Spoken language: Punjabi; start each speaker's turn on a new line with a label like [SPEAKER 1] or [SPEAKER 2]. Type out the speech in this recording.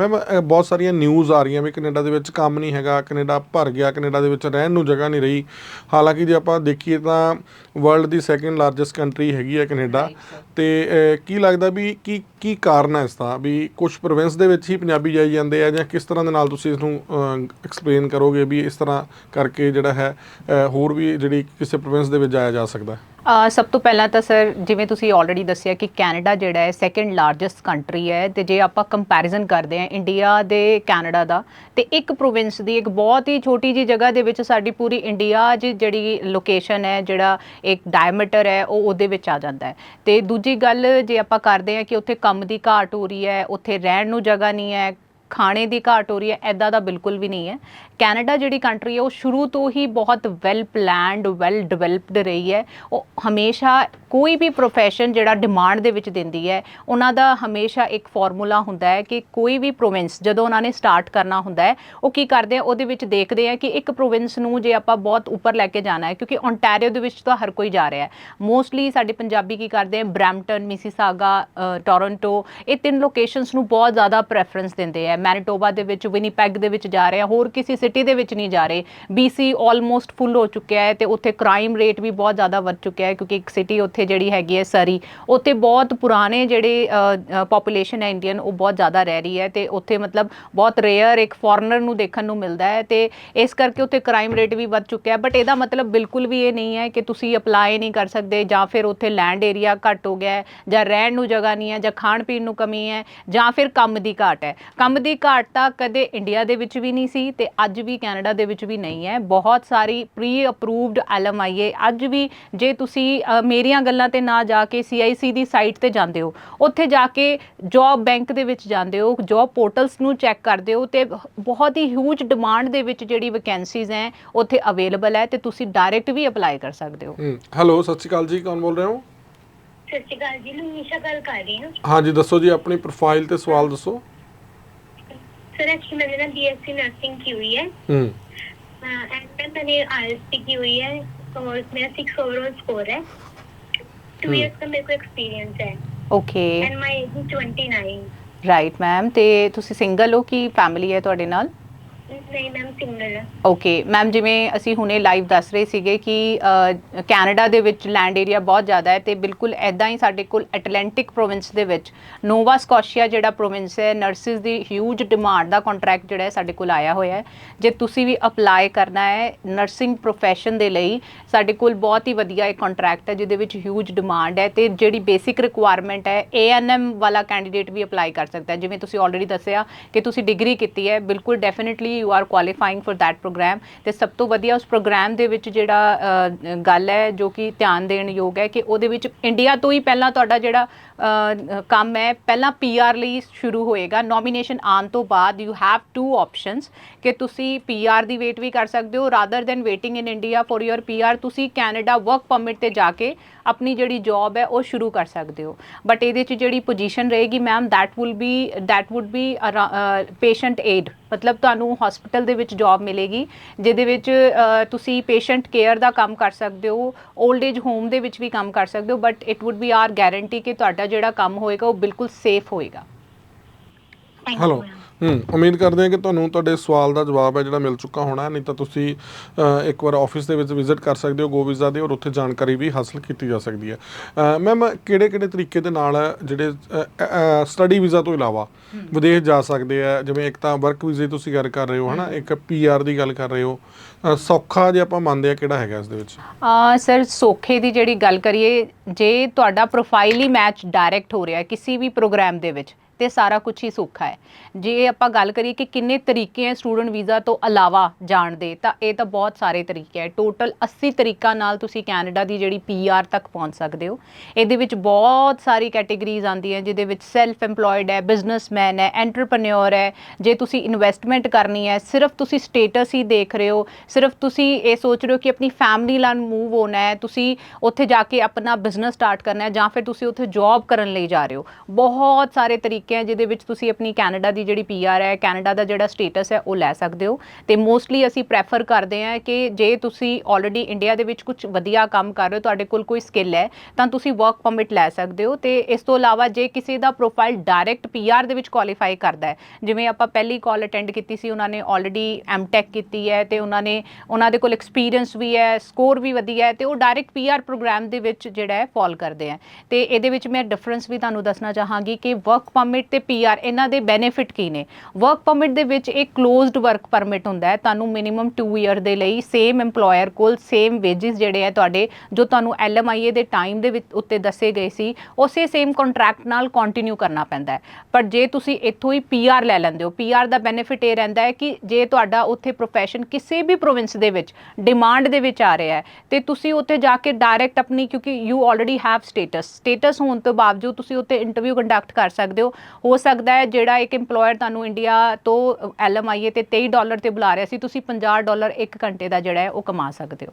[SPEAKER 1] ਮੈਮ ਬਹੁਤ ਸਾਰੀਆਂ ਨਿਊਜ਼ ਆ ਰਹੀਆਂ ਵੀ ਕੈਨੇਡਾ ਦੇ ਵਿੱਚ ਕੰਮ ਨਹੀਂ ਹੈਗਾ ਕੈਨੇਡਾ ਭਰ ਗਿਆ ਕੈਨੇਡਾ ਦੇ ਵਿੱਚ ਰਹਿਣ ਨੂੰ ਜਗ੍ਹਾ ਨਹੀਂ ਰਹੀ। ਹਾਲਾਂਕਿ ਜੇ ਆਪਾਂ ਦੇਖੀਏ ਤਾਂ ਵਰਲਡ ਦੀ ਸੈਕੰਡ ਲਾਰਜੈਸਟ ਕੰਟਰੀ ਹੈਗੀ ਹੈ ਕੈਨੇਡਾ। ਤੇ ਕੀ ਲੱਗਦਾ ਵੀ ਕੀ ਕੀ ਕਾਰਨ ਹੈ ਇਸ ਦਾ? ਵੀ ਕੁਝ ਪ੍ਰੋਵਿੰਸ ਦੇ ਵਿੱਚ ਹੀ ਪੰਜਾਬੀ ਜਾਈ ਜਾਂਦੇ ਆ ਜਾਂ ਕਿਸ ਤਰ੍ਹਾਂ ਦੇ ਨਾਲ ਤੁਸੀਂ ਇਸ ਨੂੰ ਐਕਸਪਲੇਨ ਕਰੋਗੇ ਵੀ ਇਸ ਤਰ੍ਹਾਂ ਕਰਕੇ ਜਿਹੜਾ ਹੈ ਹੋਰ ਵੀ ਜਿਹੜੀ ਕਿਸੇ ਪ੍ਰੋਵਿੰਸ ਦੇ ਵਿੱਚ ਜਾਇਆ ਜਾ ਸਕਦਾ
[SPEAKER 2] ਸਭ ਤੋਂ ਪਹਿਲਾਂ ਤਾਂ ਸਰ, ਜਿਵੇਂ ਤੁਸੀਂ ਆਲਰੇਡੀ ਦੱਸਿਆ ਕਿ ਕੈਨੇਡਾ ਜਿਹੜਾ ਹੈ ਸੈਕੰਡ ਲਾਰਜੈਸਟ ਕੰਟਰੀ ਹੈ ਤੇ ਜੇ ਆਪਾਂ ਕੰਪੈਰੀਜ਼ਨ ਕਰਦੇ ਹਾਂ ਇੰਡੀਆ ਦੇ ਕੈਨੇਡਾ ਦਾ, ਤੇ ਇੱਕ ਪ੍ਰੋਵਿੰਸ ਦੀ ਇੱਕ ਬਹੁਤ ਹੀ ਛੋਟੀ ਜੀ ਜਗ੍ਹਾ ਦੇ ਵਿੱਚ ਸਾਡੀ ਪੂਰੀ ਇੰਡੀਆ 'ਚ ਜਿਹੜੀ ਲੋਕੇਸ਼ਨ ਹੈ, ਜਿਹੜਾ ਇੱਕ ਡਾਇਮੀਟਰ ਹੈ, ਉਹ ਉਹਦੇ ਵਿੱਚ ਆ ਜਾਂਦਾ ਹੈ। ਤੇ ਦੂਜੀ ਗੱਲ ਜੇ ਆਪਾਂ ਕਰਦੇ ਹਾਂ ਕਿ ਉੱਥੇ ਕੰਮ ਕੰਮ ਦੀ ਘਾਟ ਹੋ ਰਹੀ ਹੈ ਉੱਥੇ ਰਹਿਣ ਨੂੰ ਜਗ੍ਹਾ ਨਹੀਂ ਹੈ ਖਾਣੇ ਦੀ ਘਾਟ ਹੋ ਰਹੀ ਹੈ ਐਦਾਂ ਦਾ ਬਿਲਕੁਲ ਵੀ ਨਹੀਂ ਹੈ। ਕੈਨੇਡਾ ਜਿਹੜੀ ਕੰਟਰੀ ਹੈ, ਉਹ ਸ਼ੁਰੂ ਤੋਂ ਹੀ ਬਹੁਤ ਵੈਲ ਪਲਾਨਡ ਵੈਲ ਡਿਵੈਲਪਡ ਰਹੀ ਹੈ। ਉਹ ਹਮੇਸ਼ਾ ਕੋਈ ਵੀ profession ਜਿਹੜਾ ਡਿਮਾਂਡ ਦੇ ਵਿੱਚ ਦਿੰਦੀ ਹੈ, ਉਹਨਾਂ ਦਾ ਹਮੇਸ਼ਾ ਇੱਕ ਫਾਰਮੂਲਾ ਹੁੰਦਾ ਹੈ ਕਿ ਕੋਈ ਵੀ ਪ੍ਰੋਵਿੰਸ ਜਦੋਂ ਉਹਨਾਂ ਨੇ ਸਟਾਰਟ ਕਰਨਾ ਹੁੰਦਾ ਹੈ, ਉਹ ਕੀ ਕਰਦੇ ਆ, ਉਹਦੇ ਵਿੱਚ ਦੇਖਦੇ ਆ ਕਿ ਇੱਕ ਪ੍ਰੋਵਿੰਸ ਨੂੰ ਜੇ ਆਪਾਂ ਬਹੁਤ ਉੱਪਰ ਲੈ ਕੇ ਜਾਣਾ ਹੈ, ਕਿਉਂਕਿ ਓਨਟਾਰੀਓ ਦੇ ਵਿੱਚ ਤਾਂ ਹਰ ਕੋਈ ਜਾ ਰਿਹਾ ਹੈ। ਮੋਸਟਲੀ ਸਾਡੇ ਪੰਜਾਬੀ ਕੀ ਕਰਦੇ ਆ ਬ੍ਰੈਂਪਟਨ ਮਿਸੀਸਾਗਾ ਟੋਰਾਂਟੋ ਇਹ ਤਿੰਨ ਲੋਕੇਸ਼ਨਸ ਨੂੰ ਬਹੁਤ ਜ਼ਿਆਦਾ ਪ੍ਰੈਫਰੈਂਸ ਦਿੰਦੇ ਆ। ਮੈਨੀਟੋਬਾ ਦੇ ਵਿੱਚ, ਵਿਨੀਪੈਗ ਦੇ ਵਿੱਚ ਜਾ ਰਿਹਾ ਹੋਰ ਕਿਸੇ ਸਿਟੀ ਦੇ ਵਿੱਚ ਨਹੀਂ ਜਾ ਰਹੇ। BC ਆਲਮੋਸਟ ਫੁੱਲ ਹੋ ਚੁੱਕਿਆ ਹੈ ਤੇ ਉੱਥੇ ਕ੍ਰਾਈਮ ਰੇਟ ਵੀ ਬਹੁਤ ਜ਼ਿਆਦਾ ਵੱਧ ਚੁੱਕਿਆ ਹੈ ਕਿਉਂਕਿ ਇੱਕ ਸਿਟੀ ਉੱਥੇ ਜਿਹੜੀ ਹੈਗੀ ਹੈ ਸਰੀ, ਉੱਥੇ ਬਹੁਤ ਪੁਰਾਣੇ ਜਿਹੜੇ ਪੋਪੂਲੇਸ਼ਨ ਹੈ ਇੰਡੀਅਨ ਉਹ ਬਹੁਤ ਜ਼ਿਆਦਾ ਰਹਿ ਰਹੀ ਹੈ ਤੇ ਉੱਥੇ ਮਤਲਬ ਬਹੁਤ ਰੇਅਰ ਇੱਕ ਫੋਰਨਰ ਨੂੰ ਦੇਖਣ ਨੂੰ ਮਿਲਦਾ ਹੈ ਤੇ ਇਸ ਕਰਕੇ ਉੱਥੇ ਕ੍ਰਾਈਮ ਰੇਟ ਵੀ ਵੱਧ ਚੁੱਕਿਆ ਹੈ। ਬਟ ਇਹਦਾ ਮਤਲਬ ਬਿਲਕੁਲ ਵੀ ਇਹ ਨਹੀਂ ਹੈ ਕਿ ਤੁਸੀਂ ਅਪਲਾਈ ਨਹੀਂ ਕਰ ਸਕਦੇ ਜਾਂ ਫਿਰ ਉੱਥੇ ਲੈਂਡ ਏਰੀਆ ਘੱਟ ਹੋ ਗਿਆ ਹੈ ਜਾਂ ਰਹਿਣ ਨੂੰ ਜਗ੍ਹਾ ਨਹੀਂ ਹੈ ਜਾਂ ਖਾਣ ਪੀਣ ਨੂੰ ਕਮੀ ਹੈ ਜਾਂ ਫਿਰ ਕੰਮ ਦੀ ਘਾਟ ਹੈ। ਕੰਮ ਦੀ ਘਾਟ ਤਾਂ ਕਦੇ ਇੰਡੀਆ ਦੇ ਵਿੱਚ ਵੀ ਨਹੀਂ ਸੀ ਤੇ ਅੱਜ ਵੀ ਕੈਨੇਡਾ ਦੇ ਵਿੱਚ ਵੀ ਨਹੀਂ ਹੈ। ਬਹੁਤ ਸਾਰੀ ਪ੍ਰੀ ਅਪਰੂਵਡ ਐਲਐਮਆਈਏ ਅੱਜ ਵੀ ਜੇ ਤੁਸੀਂ ਮੇਰੀਆਂ ਗੱਲਾਂ ਤੇ ਨਾ ਜਾ ਕੇ ਸੀਆਈਸੀ ਦੀ ਸਾਈਟ ਤੇ ਜਾਂਦੇ ਹੋ ਉੱਥੇ ਜਾ ਕੇ ਜੌਬ ਬੈਂਕ ਦੇ ਵਿੱਚ ਜਾਂਦੇ ਹੋ ਜੌਬ ਪੋਰਟਲਸ ਨੂੰ ਚੈੱਕ ਕਰਦੇ ਹੋ ਤੇ ਬਹੁਤ ਹੀ ਹਿਊਜ ਡਿਮਾਂਡ ਦੇ ਵਿੱਚ ਜਿਹੜੀ ਵੈਕੈਂਸੀਜ਼ ਹੈ ਉੱਥੇ ਅਵੇਲੇਬਲ ਹੈ ਤੇ ਤੁਸੀਂ ਡਾਇਰੈਕਟ ਵੀ ਅਪਲਾਈ ਕਰ ਸਕਦੇ ਹੋ।
[SPEAKER 1] ਹੈਲੋ ਸਤਿ ਸ਼੍ਰੀ ਅਕਾਲ ਜੀ ਕੌਣ ਬੋਲ ਰਹੇ ਹੋ?
[SPEAKER 3] ਸਤਿ ਸ਼੍ਰੀ ਅਕਾਲ ਜੀ ਲੁਨੀਸ਼ਾ ਗੱਲ ਕਰ ਰਹੀ ਹਾਂ।
[SPEAKER 1] ਹਾਂਜੀ ਦੱਸੋ ਜੀ ਆਪਣੀ ਪ੍ਰੋਫਾਈਲ ਤੇ ਸਵਾਲ ਦੱਸੋ।
[SPEAKER 3] ਸਰ ਐਕਚੁਅਲੀ मैंने ना बीएससी नर्सिंग की हुई है
[SPEAKER 1] ਹੂੰ
[SPEAKER 3] एंड then मैंने आईएलटी की हुई है और मेरा सिक्स ओवरऑल स्कोर है टू
[SPEAKER 1] हम्म।
[SPEAKER 3] इयर्स का मेरे को एक्सपीरियंस है
[SPEAKER 2] okay
[SPEAKER 3] and my age is 29
[SPEAKER 2] right ma'am ਤੇ ਤੁਸੀਂ ਸਿੰਗਲ ਹੋ ਕਿ ਫੈਮਿਲੀ ਹੈ ਤੁਹਾਡੇ ਨਾਲ
[SPEAKER 3] ਨਹੀਂ ਮੈਮ ਸਿੰਗਲ
[SPEAKER 2] ਓਕੇ ਮੈਮ ਜਿਵੇਂ ਅਸੀਂ ਹੁਣੇ ਲਾਈਵ ਦੱਸ ਰਹੇ ਸੀਗੇ ਕਿ ਕੈਨੇਡਾ ਦੇ ਵਿੱਚ ਲੈਂਡ ਏਰੀਆ ਬਹੁਤ ਜ਼ਿਆਦਾ ਹੈ ਤੇ ਬਿਲਕੁਲ ਐਦਾਂ ਹੀ ਸਾਡੇ ਕੋਲ ਐਟਲੈਂਟਿਕ ਪ੍ਰੋਵਿੰਸ ਦੇ ਵਿੱਚ ਨੋਵਾ ਸਕੋਸ਼ੀਆ ਜਿਹੜਾ ਪ੍ਰੋਵਿੰਸ ਹੈ ਨਰਸਿਸ ਦੀ ਹਿਊਜ ਡਿਮਾਂਡ ਦਾ ਕੰਟਰੈਕਟ ਜਿਹੜਾ ਹੈ ਸਾਡੇ ਕੋਲ ਆਇਆ ਹੋਇਆ ਹੈ। ਜੇ ਤੁਸੀਂ ਵੀ ਅਪਲਾਈ ਕਰਨਾ ਹੈ ਨਰਸਿੰਗ profession ਦੇ ਲਈ, ਸਾਡੇ ਕੋਲ ਬਹੁਤ ਹੀ ਵਧੀਆ ਇੱਕ ਕੰਟਰੈਕਟ ਹੈ ਜਿਹਦੇ ਵਿੱਚ ਹਿਊਜ ਡਿਮਾਂਡ ਹੈ ਤੇ ਜਿਹੜੀ ਬੇਸਿਕ ਰਿਕੁਆਇਰਮੈਂਟ ਹੈ ਏਐਨਐਮ ਵਾਲਾ ਕੈਂਡੀਡੇਟ ਵੀ ਅਪਲਾਈ ਕਰ ਸਕਦਾ ਹੈ। ਜਿਵੇਂ ਤੁਸੀਂ ਆਲਰੇਡੀ ਦੱਸਿਆ ਕਿ ਤੁਸੀਂ ਡਿਗਰੀ ਕੀਤੀ ਹੈ, ਬਿਲਕੁਲ definitely he you are qualifying for that programme ਤੇ ਸਭ ਤੋਂ ਵਧੀਆ ਉਸ ਪ੍ਰੋਗਰਾਮ ਦੇ ਵਿੱਚ ਜਿਹੜਾ ਗੱਲ ਹੈ ਜੋ ਕਿ ਧਿਆਨ ਦੇਣ ਯੋਗ ਹੈ ਕਿ ਉਹਦੇ ਵਿੱਚ ਇੰਡੀਆ ਤੋਂ ਹੀ ਪਹਿਲਾਂ ਤੁਹਾਡਾ ਜਿਹੜਾ ਕੰਮ ਹੈ, ਪਹਿਲਾਂ ਪੀਆਰ ਲਈ ਸ਼ੁਰੂ ਹੋਏਗਾ। ਨੋਮੀਨੇਸ਼ਨ ਆਨ ਤੋਂ ਬਾਅਦ ਯੂ ਹੈਵ ਟੂ ਆਪਸ਼ਨਸ ਕਿ ਤੁਸੀਂ ਪੀਆਰ ਦੀ ਵੇਟ ਵੀ ਕਰ ਸਕਦੇ ਹੋ rather than waiting in India for your PR ਤੁਸੀਂ ਕੈਨੇਡਾ ਵਰਕ ਪਰਮਿਟ ਤੇ ਜਾ ਕੇ ਆਪਣੀ ਜਿਹੜੀ ਜੌਬ ਹੈ ਉਹ ਸ਼ੁਰੂ ਕਰ ਸਕਦੇ ਹੋ। ਬਟ ਇਹਦੇ ਚ ਜਿਹੜੀ ਪੋਜੀਸ਼ਨ ਰਹੇਗੀ ma'am that will be that would be patient aid ਮਤਲਬ ਤੁਹਾਨੂੰ ਹਸਪੀਟਲ ਦੇ ਵਿੱਚ ਜੌਬ ਮਿਲੇਗੀ ਜਿਹਦੇ ਵਿੱਚ ਤੁਸੀਂ ਪੇਸ਼ੈਂਟ ਕੇਅਰ ਦਾ ਕੰਮ ਕਰ ਸਕਦੇ ਹੋ 올ਡ ਏਜ ਹੋਮ ਦੇ ਵਿੱਚ ਵੀ ਕੰਮ ਕਰ ਸਕਦੇ ਹੋ but it would be our guarantee ਕਿ ਤੁਹਾਡਾ ਜਿਹੜਾ ਕੰਮ ਹੋਏਗਾ ਉਹ ਬਿਲਕੁਲ ਸੇਫ ਹੋਏਗਾ
[SPEAKER 1] ਹੈਲੋ. ਹੂੰ ਉਮੀਦ ਕਰਦੇ ਹਾਂ ਕਿ ਤੁਹਾਨੂੰ ਤੁਹਾਡੇ ਸਵਾਲ ਦਾ ਜਵਾਬ ਹੈ ਜਿਹੜਾ ਮਿਲ ਚੁੱਕਾ ਹੋਣਾ ਨਹੀਂ ਤਾਂ ਤੁਸੀਂ ਇੱਕ ਵਾਰ ਆਫਿਸ ਦੇ ਵਿੱਚ ਵਿਜ਼ਿਟ ਕਰ ਸਕਦੇ ਹੋ ਗੋ ਵੀਜ਼ਾ ਦੇ ਔਰ ਉੱਥੇ ਜਾਣਕਾਰੀ ਵੀ ਹਾਸਲ ਕੀਤੀ ਜਾ ਸਕਦੀ ਹੈ। ਮੈਮ ਕਿਹੜੇ ਕਿਹੜੇ ਤਰੀਕੇ ਦੇ ਨਾਲ ਜਿਹੜੇ ਸਟੱਡੀ ਵੀਜ਼ਾ ਤੋਂ ਇਲਾਵਾ ਵਿਦੇਸ਼ ਜਾ ਸਕਦੇ ਆ ਜਿਵੇਂ ਇੱਕ ਤਾਂ ਵਰਕ ਵੀਜ਼ੇ ਤੁਸੀਂ ਗੱਲ ਕਰ ਰਹੇ ਹੋ ਹਨਾ ਇੱਕ ਪੀਆਰ ਦੀ ਗੱਲ ਕਰ ਰਹੇ ਹੋ ਸੌਖਾ ਜੇ ਆਪਾਂ ਮੰਨਦੇ ਆ ਕਿਹੜਾ ਹੈਗਾ ਇਸ ਦੇ ਵਿੱਚ?
[SPEAKER 2] ਆ ਸਰ ਸੋਖੇ ਦੀ ਜਿਹੜੀ ਗੱਲ ਕਰੀਏ ਜੇ ਤੁਹਾਡਾ ਪ੍ਰੋਫਾਈਲ ਹੀ ਮੈਚ ਡਾਇਰੈਕਟ ਹੋ ਰਿਹਾ ਕਿਸੇ ਵੀ ਪ੍ਰੋਗਰਾਮ ਦੇ ਵਿੱਚ ਤੇ ਸਾਰਾ ਕੁਝ ਹੀ ਸੌਖਾ ਹੈ। ਜੇ ਆਪਾਂ ਗੱਲ ਕਰੀਏ ਕਿ ਕਿੰਨੇ ਤਰੀਕੇ ਹੈ ਸਟੂਡੈਂਟ ਵੀਜ਼ਾ ਤੋਂ ਇਲਾਵਾ ਜਾਣ ਦੇ, ਤਾਂ ਇਹ ਤਾਂ ਬਹੁਤ ਸਾਰੇ ਤਰੀਕੇ ਹੈ। ਟੋਟਲ 80 ਤਰੀਕਾ ਨਾਲ ਤੁਸੀਂ ਕੈਨੇਡਾ ਦੀ ਜਿਹੜੀ ਪੀਆਰ ਤੱਕ ਪਹੁੰਚ ਸਕਦੇ ਹੋ। ਇਹਦੇ ਵਿੱਚ ਬਹੁਤ ਸਾਰੀ ਕੈਟੇਗਰੀਜ਼ ਆਉਂਦੀਆਂ, ਜਿਹਦੇ ਵਿੱਚ ਸੈਲਫ EMPLOYED ਹੈ ਬਿਜ਼ਨਸਮੈਨ ਹੈ ਐਂਟਰਪ੍ਰੈਨਿਓਰ ਹੈ। ਜੇ ਤੁਸੀਂ ਇਨਵੈਸਟਮੈਂਟ ਕਰਨੀ ਹੈ, ਸਿਰਫ ਤੁਸੀਂ ਸਟੇਟਸ ਹੀ ਦੇਖ ਰਹੇ ਹੋ। ਸਿਰਫ ਤੁਸੀਂ ਇਹ ਸੋਚ ਰਹੇ ਹੋ ਕਿ ਆਪਣੀ ਫੈਮਿਲੀ ਨਾਲ ਮੂਵ ਹੋਣਾ ਹੈ, ਤੁਸੀਂ ਉੱਥੇ ਜਾ ਕੇ ਆਪਣਾ ਬਿਜ਼ਨਸ ਸਟਾਰਟ ਕਰਨਾ ਹੈ ਜਾਂ ਫਿਰ ਤੁਸੀਂ ਉੱਥੇ ਜੌਬ ਕਰਨ ਲਈ ਜਾ ਰਹੇ ਹੋ। ਬਹੁਤ ਸਾਰੇ ਤਰੀਕੇ ਤਰੀਕੇ ਹੈ ਜਿਹਦੇ ਵਿੱਚ ਤੁਸੀਂ ਆਪਣੀ ਕੈਨੇਡਾ ਦੀ ਜਿਹੜੀ ਪੀਆਰ ਹੈ, ਕੈਨੇਡਾ ਦਾ ਜਿਹੜਾ ਸਟੇਟਸ ਹੈ, ਉਹ ਲੈ ਸਕਦੇ ਹੋ। ਤੇ ਮੋਸਟਲੀ ਅਸੀਂ ਪ੍ਰੈਫਰ ਕਰਦੇ ਹਾਂ ਕਿ ਜੇ ਤੁਸੀਂ ਆਲਰੇਡੀ ਇੰਡੀਆ ਦੇ ਵਿੱਚ ਕੁਝ ਵਧੀਆ ਕੰਮ ਕਰ ਰਹੇ ਹੋ, ਤੁਹਾਡੇ ਕੋਲ ਕੋਈ ਸਕਿੱਲ ਹੈ, ਤਾਂ ਤੁਸੀਂ ਵਰਕ ਪਰਮਿਟ ਲੈ ਸਕਦੇ ਹੋ। ਤੇ ਇਸ ਤੋਂ ਇਲਾਵਾ ਜੇ ਕਿਸੇ ਦਾ ਪ੍ਰੋਫਾਈਲ ਡਾਇਰੈਕਟ ਪੀਆਰ ਦੇ ਵਿੱਚ ਕੁਆਲੀਫਾਈ ਕਰਦਾ ਹੈ, ਜਿਵੇਂ ਆਪਾਂ ਪਹਿਲੀ ਕਾਲ ਅਟੈਂਡ ਕੀਤੀ ਸੀ, ਉਹਨਾਂ ਨੇ ਆਲਰੇਡੀ ਐਮਟੈਕ ਕੀਤੀ ਹੈ ਤੇ ਉਹਨਾਂ ਨੇ, ਉਹਨਾਂ ਦੇ ਕੋਲ ਐਕਸਪੀਰੀਅੰਸ ਵੀ ਹੈ ਸਕੋਰ ਵੀ ਵਧੀਆ ਹੈ, ਤੇ ਉਹ ਡਾਇਰੈਕਟ ਪੀਆਰ ਪ੍ਰੋਗਰਾਮ ਦੇ ਵਿੱਚ ਜਿਹੜਾ ਹੈ ਫਾਲ ਕਰਦੇ ਆ। ਤੇ ਇਹਦੇ ਵਿੱਚ ਮੈਂ ਡਿਫਰੈਂਸ ਵੀ ਤੁਹਾਨੂੰ ਦੱਸਣਾ ਚਾਹਾਂਗੀ ਕਿ ਵਰਕ ਪਰਮਿਟ ਤੇ ਪੀਆਰ ਇਹਨਾਂ ਦੇ ਬੈਨੀਫਿਟ ਕੀ ਨੇ? ਵਰਕ ਪਰਮਿਟ ਦੇ ਵਿੱਚ ਇੱਕ ਕਲੋਜ਼ਡ ਵਰਕ ਪਰਮਿਟ ਹੁੰਦਾ ਹੈ, ਤੁਹਾਨੂੰ ਮਿਨੀਮਮ 2 ਇਅਰ ਦੇ ਲਈ ਸੇਮ EMPLOYER ਕੋਲ ਸੇਮ ਵੇਜਸ ਜਿਹੜੇ ਹੈ ਤੁਹਾਡੇ, ਜੋ ਤੁਹਾਨੂੰ LMIA ਦੇ ਟਾਈਮ ਦੇ ਵਿੱਚ ਉੱਤੇ ਦੱਸੇ ਗਏ ਸੀ, ਉਸੇ ਸੇਮ ਕੰਟਰੈਕਟ ਨਾਲ ਕੰਟੀਨਿਊ ਕਰਨਾ ਪੈਂਦਾ ਹੈ। ਪਰ ਜੇ ਤੁਸੀਂ ਇੱਥੋਂ ਹੀ ਪੀਆਰ ਲੈ ਲੈਂਦੇ ਹੋ ਪੀਆਰ ਦਾ ਬੈਨੀਫਿਟ ਇਹ ਰਹਿੰਦਾ ਹੈ ਕਿ ਜੇ ਤੁਹਾਡਾ ਉੱਥੇ ਪ੍ਰੋਫੈਸ਼ਨ ਕਿਸੇ ਵੀ ਪ੍ਰੋਵਿੰਸ ਦੇ ਵਿੱਚ ਡਿਮਾਂਡ ਦੇ ਵਿੱਚ ਆ ਰਿਹਾ ਹੈ, ਤੇ ਤੁਸੀਂ ਉੱਥੇ ਜਾ ਕੇ ਡਾਇਰੈਕਟ ਆਪਣੀ, ਕਿਉਂਕਿ you already have status status ਹੋਣ ਤੋਂ ਬਾਵਜੂਦ ਤੁਸੀਂ ਉੱਥੇ ਇੰਟਰਵਿਊ ਕੰਡਕਟ ਕਰ ਸਕਦੇ ਹੋ ਹੋ ਸਕਦਾ ਹੈ ਜਿਹੜਾ ਇੱਕ EMPLOYER ਤੁਹਾਨੂੰ ਇੰਡੀਆ ਤੋਂ LMIA ਤੇ 23 ਡਾਲਰ ਤੇ ਬੁਲਾ ਰਿਹਾ ਸੀ, ਤੁਸੀਂ 50 ਡਾਲਰ 1 ਘੰਟੇ ਦਾ ਜਿਹੜਾ ਹੈ ਉਹ ਕਮਾ ਸਕਦੇ ਹੋ।